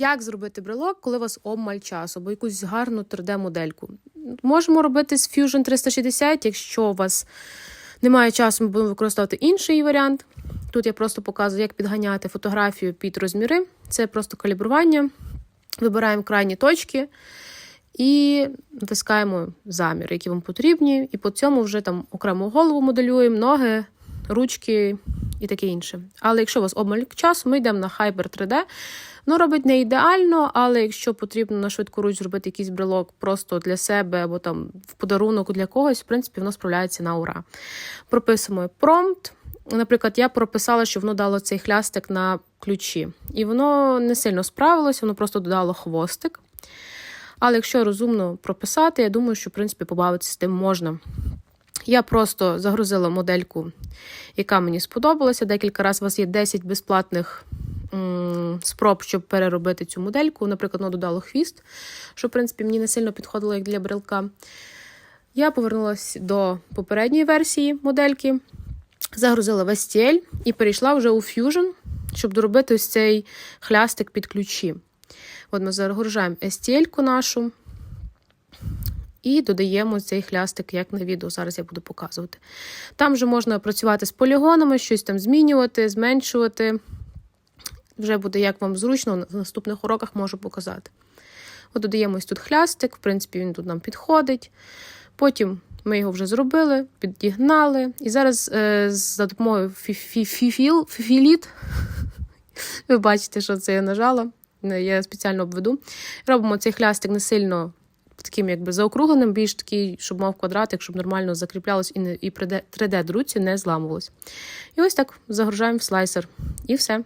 Як зробити брелок, коли у вас обмаль часу, або якусь гарну 3D-модельку? Можемо робити з Fusion 360, якщо у вас немає часу, ми будемо використовувати інший варіант. Тут я просто показую, як підганяти фотографію під розміри. Це просто калібрування. Вибираємо крайні точки і натискаємо замір, які вам потрібні. І по цьому вже там окремо голову моделюємо, ноги, ручки і таке інше. Але якщо у вас обмаль часу, ми йдемо на Hyper 3D. Ну, робить не ідеально, але якщо потрібно на швидку руч зробити якийсь брелок просто для себе або там в подарунок для когось, в принципі, воно справляється на ура. Прописуємо промпт. Наприклад, я прописала, що воно дало цей хлястик на ключі. І воно не сильно справилося, воно просто додало хвостик. Але якщо розумно прописати, я думаю, що в принципі побавитися з тим можна. Я просто загрузила модельку, яка мені сподобалася. Декілька разів у вас є 10 безплатних спроб, щоб переробити цю модельку. Наприклад, воно додало хвіст, що, в принципі, мені не сильно підходило як для брелка. Я повернулася до попередньої версії модельки, загрузила в STL і перейшла вже у Fusion, щоб доробити ось цей хлястик під ключі. От ми загружаємо STL-ку нашу. І додаємо цей хлястик, як на відео. Зараз я буду показувати. Там вже можна працювати з полігонами, щось там змінювати, зменшувати. Вже буде як вам зручно, на наступних уроках можу показати. От додаємо тут хлястик, в принципі, він тут нам підходить. Потім ми його вже зробили, підігнали. І зараз е, за допомогою фіфіл, фіфіліт, ви бачите, що це я нажала. Я спеціально обведу. Робимо цей хлястик не сильно таким якби заокругленим, більш такий, щоб мав квадратик, щоб нормально закріплялось і, не, і 3D-друці не зламувалось. І ось так загружаємо в слайсер. І все.